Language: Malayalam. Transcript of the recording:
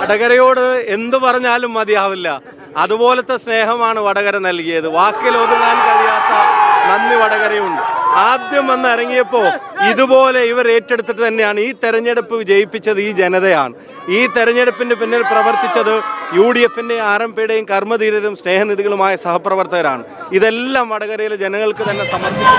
വടകരയോട് എന്തു പറഞ്ഞാലും മതിയാവില്ല. അതുപോലത്തെ സ്നേഹമാണ് വടകര നൽകിയത്. വാക്കിൽ ഒതുങ്ങാൻ കഴിയാത്ത നന്ദി വടകരയുണ്ട്. ആദ്യം വന്ന് ഇറങ്ങിയപ്പോൾ ഇതുപോലെ ഇവർ ഏറ്റെടുത്തിട്ട് തന്നെയാണ് ഈ തെരഞ്ഞെടുപ്പ് വിജയിപ്പിച്ചത് ഈ ജനതയാണ്. ഈ തെരഞ്ഞെടുപ്പിന്റെ പിന്നിൽ പ്രവർത്തിച്ചത് യു ഡി എഫിന്റെയും ആർ എം പിയുടെയും കർമ്മധീരരും സ്നേഹനിധികളുമായ സഹപ്രവർത്തകരാണ്. ഇതെല്ലാം വടകരയിലെ ജനങ്ങൾക്ക് തന്നെ സമർപ്പിക്കും.